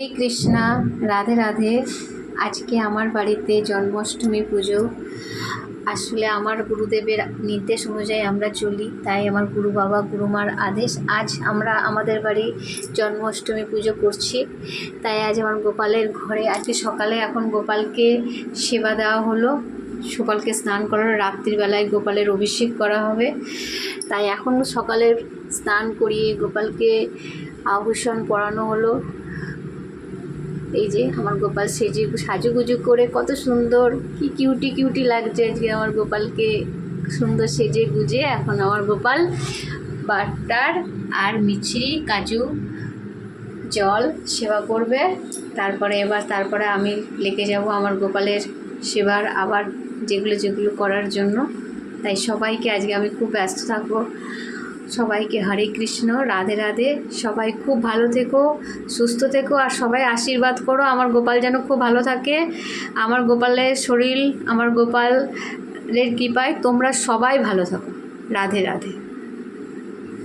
হরে কৃষ্ণা রাধে রাধে। আজকে আমার বাড়িতে জন্মাষ্টমী পুজো। আসলে আমার গুরুদেবের নির্দেশ অনুযায়ী আমরা চলি, তাই আমার গুরু বাবা, গুরুমার আদেশ। আজ আমরা আমাদের বাড়ি জন্মাষ্টমী পুজো করছি, তাই আজ আমার গোপালের ঘরে। আজকে সকালে এখন গোপালকে সেবা দেওয়া হলো। গোপালকে স্নান করার রাত্রিবেলায় গোপালের অভিষেক করা হবে। তাই এখন সকালের স্নান করিয়ে গোপালকে আভূষণ পরানো হলো। এই যে আমার গোপাল সেজে সাজুগুজু করে কত সুন্দর, কি কিউটি কিউটি লাগছে আজকে আমার গোপালকে। সুন্দর সেজে গুজে এখন আমার গোপাল, বাটার আর মিছরি, কাজু, জল সেবা করবে। তারপরে এবার, তারপরে আমি লেগে যাব আমার গোপালের সেবার আবার যেগুলো যেগুলো করার জন্য। তাই সবাইকে আজকে আমি খুব ব্যস্ত থাকব। সবাইকে হরে কৃষ্ণ, রাধে রাধে। সবাই খুব ভালো থেকো, সুস্থ থেকো আর সবাই আশীর্বাদ করো। আমার গোপাল যেন খুব ভালো থাকে। আমার গোপালের শরীর, আমার গোপালের কৃপায় তোমরা সবাই ভালো থাকো। রাধে রাধে।